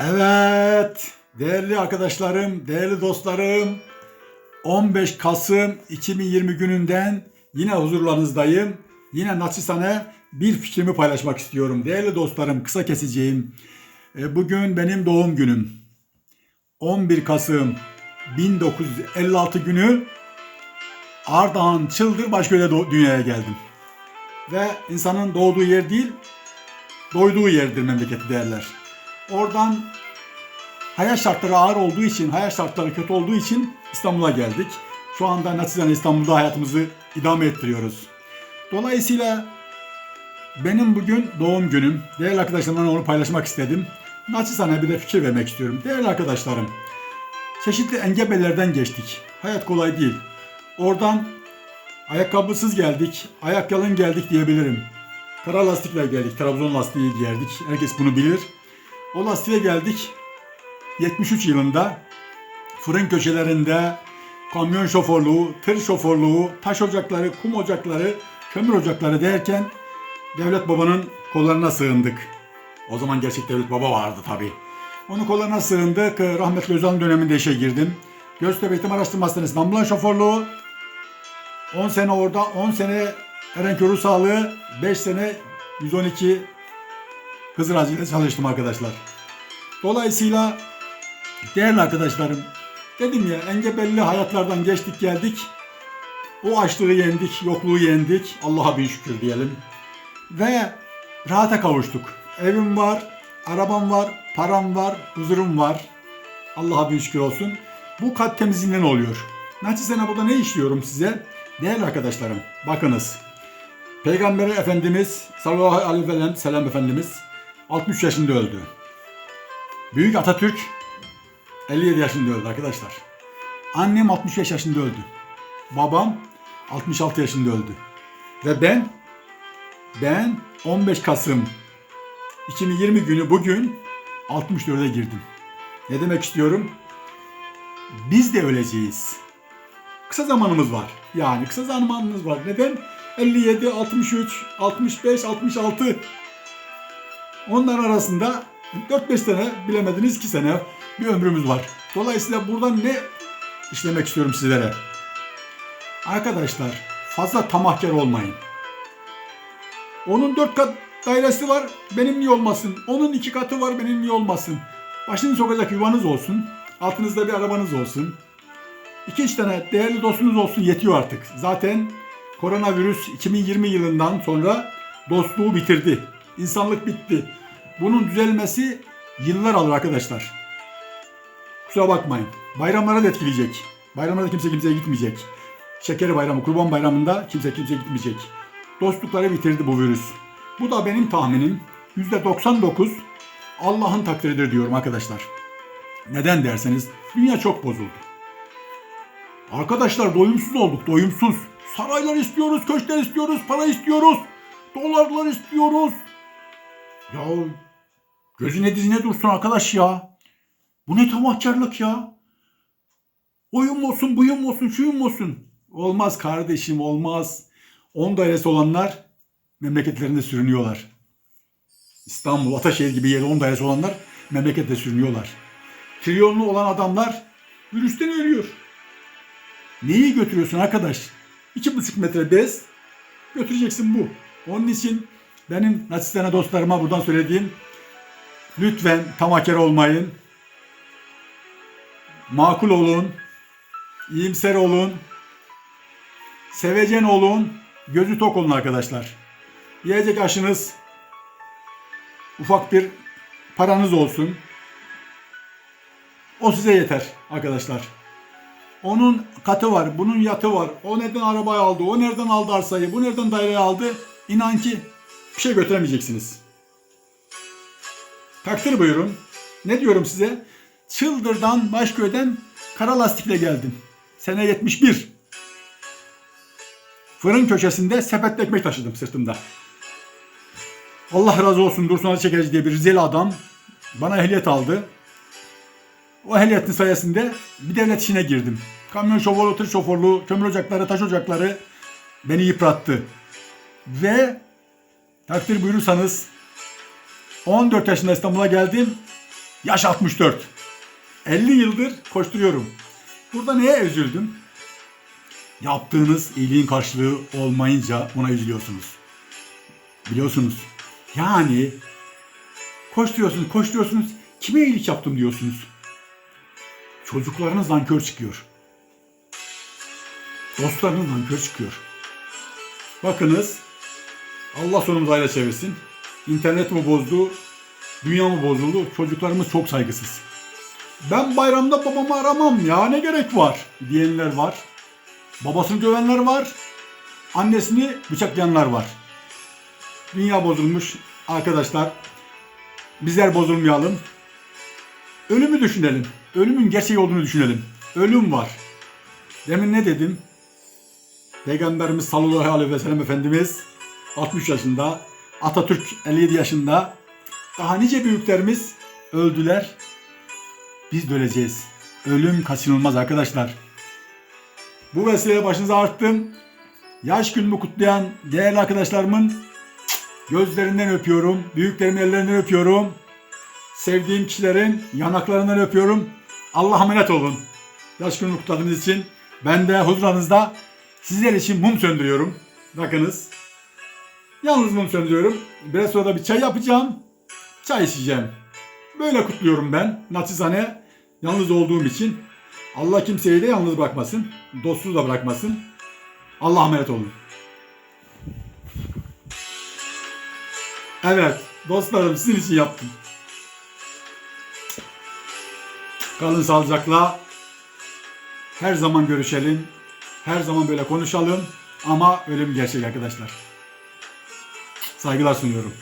Evet, değerli arkadaşlarım, değerli dostlarım, 15 Kasım 2020 gününden yine huzurlarınızdayım. Yine naçizane bir fikrimi paylaşmak istiyorum. Değerli dostlarım, kısa keseceğim. E, Bugün benim doğum günüm. 11 Kasım 1956 günü Ardahan Çıldır Başköy'de dünyaya geldim. Ve insanın doğduğu yer değil, doyduğu yerdir memleketi derler. Oradan hayat şartları ağır olduğu için, hayat şartları kötü olduğu için İstanbul'a geldik. Şu anda naçizane İstanbul'da hayatımızı idame ettiriyoruz. Dolayısıyla benim bugün doğum günüm. Değerli arkadaşlarımla onu paylaşmak istedim. Naçizane bir de fikir vermek istiyorum. Değerli arkadaşlarım, çeşitli engebelerden geçtik. Hayat kolay değil. Oradan ayakkabısız geldik, ayak yalın geldik diyebilirim. Kara lastikle geldik, Trabzon lastiği giyerdik. Herkes bunu bilir. O lastiğe geldik. 73 yılında fırın köşelerinde kamyon şoförlüğü, tır şoförlüğü, taş ocakları, kum ocakları, kömür ocakları derken devlet babanın kollarına sığındık. O zaman gerçek devlet baba vardı tabi. Onun kollarına sığındık. Rahmetli Özal'ın döneminde işe girdim. Göztepe Eğitim Araştırma Hastanesi'nde ambulans şoförlüğü. 10 sene orada, 10 sene Erenköy Ruh Sağlığı, 5 sene 112 Kızılacı'yla çalıştım arkadaşlar. Dolayısıyla değerli arkadaşlarım dedim ya engebelli hayatlardan geçtik geldik. O açlığı yendik, yokluğu yendik. Allah'a bin şükür diyelim. Ve rahata kavuştuk. Evim var, arabam var, param var, huzurum var. Allah'a bin şükür olsun. Bu kalp temizliğinden oluyor. Naçizane burada ne işliyorum size? Değerli arkadaşlarım bakınız. Peygamber Efendimiz sallallahu aleyhi ve sellem Efendimiz 63 yaşında öldü. Büyük Atatürk 57 yaşında öldü arkadaşlar. Annem 65 yaşında öldü. Babam 66 yaşında öldü. Ve ben ben 15 Kasım 2020 günü bugün 64'e girdim. Ne demek istiyorum? Biz de öleceğiz. Kısa zamanımız var. Yani kısa zamanımız var. Neden? 57, 63, 65, 66. Onlar arasında 4-5 sene bilemediniz 2 sene bir ömrümüz var. Dolayısıyla buradan ne işlemek istiyorum sizlere? Arkadaşlar fazla tamahkar olmayın. Onun 4 kat dairesi var benim niye olmasın? Onun 2 katı var benim niye olmasın? Başını sokacak yuvanız olsun. Altınızda bir arabanız olsun. 2-3 tane değerli dostunuz olsun yetiyor artık. Zaten koronavirüs 2020 yılından sonra dostluğu bitirdi. İnsanlık bitti. Bunun düzelmesi yıllar alır arkadaşlar. Kusura bakmayın. Bayramlara da etkileyecek. Bayramlarda kimse kimseye gitmeyecek. Şeker bayramı, kurban bayramında kimse kimseye gitmeyecek. Dostlukları bitirdi bu virüs. Bu da benim tahminim. %99 Allah'ın takdiridir diyorum arkadaşlar. Neden derseniz dünya çok bozuldu. Arkadaşlar doyumsuz olduk, doyumsuz. Saraylar istiyoruz, köşkler istiyoruz, para istiyoruz. Dolarlar istiyoruz. Ya gözüne dizine dursun arkadaş ya. Bu ne tamahkarlık ya. Oyun olsun, buyum olsun, şuyum olsun. Olmaz kardeşim, olmaz. 10 dairesi olanlar memleketlerinde sürünüyorlar. İstanbul, Ataşehir gibi yerde 10 dairesi olanlar memlekette sürünüyorlar. Trilyonlu olan adamlar virüsten ölüyor. Neyi götürüyorsun arkadaş? İki buçuk metre bez götüreceksin bu. Onun için benim naçizane dostlarıma buradan söylediğim lütfen tamahkar olmayın. Makul olun. iyimser olun. Sevecen olun. Gözü tok olun arkadaşlar. Yiyecek aşınız ufak bir paranız olsun. O size yeter arkadaşlar. Onun katı var, bunun yatı var. O nereden arabayı aldı, o nereden aldı arsayı, bu nereden daireyi aldı. İnan ki bir şey götüremeyeceksiniz. Takdir buyurun. Ne diyorum size? Çıldır'dan, Başköy'den kara lastikle geldim. Sene 71. Fırın köşesinde sepetle ekmek taşıdım sırtımda. Allah razı olsun Dursun Ali Çekerici diye bir Rizeli adam bana ehliyet aldı. O ehliyetin sayesinde bir devlet işine girdim. Kamyon şoförü, tır şoförlüğü, kömür ocakları, taş ocakları beni yıprattı. Ve takdir buyurursanız 14 yaşında İstanbul'a geldim. Yaş 64. 50 yıldır koşturuyorum. Burada neye üzüldüm? Yaptığınız iyiliğin karşılığı olmayınca ona üzülüyorsunuz. Biliyorsunuz. Yani koşturuyorsunuz, koşturuyorsunuz. Kime iyilik yaptım diyorsunuz. Çocuklarınız nankör çıkıyor. Dostlarınız nankör çıkıyor. Bakınız Allah sonumuzu hayra çevirsin. İnternet mi bozdu, dünya mı bozuldu? Çocuklarımız çok saygısız. Ben bayramda babamı aramam ya ne gerek var diyenler var. Babasını dövenler var. Annesini bıçaklayanlar var. Dünya bozulmuş arkadaşlar. Bizler bozulmayalım. Ölümü düşünelim. Ölümün gerçek olduğunu düşünelim. Ölüm var. Demin ne dedim? Peygamberimiz sallallahu aleyhi ve sellem Efendimiz 60 yaşında, Atatürk 57 yaşında, daha nice büyüklerimiz öldüler. Biz de öleceğiz. Ölüm kaçınılmaz arkadaşlar. Bu vesileyle başınıza arttım. Yaş günümü kutlayan değerli arkadaşlarımın gözlerinden öpüyorum. Büyüklerimin ellerinden öpüyorum. Sevdiğim kişilerin yanaklarından öpüyorum. Allah'a emanet olun. Yaş günümü kutladığınız için ben de huzurunuzda sizler için mum söndürüyorum. Bakınız. Yalnız mum söndürüyorum. Biraz sonra da bir çay yapacağım. Çay içeceğim. Böyle kutluyorum ben. Naçizane yalnız olduğum için. Allah kimseyi de yalnız bırakmasın. Dostsuz da bırakmasın. Allah'a emanet olun. Evet dostlarım sizin için yaptım. Kalın sağlıcakla. Her zaman görüşelim. Her zaman böyle konuşalım. Ama bir gerçek arkadaşlar. Saygılar sunuyorum.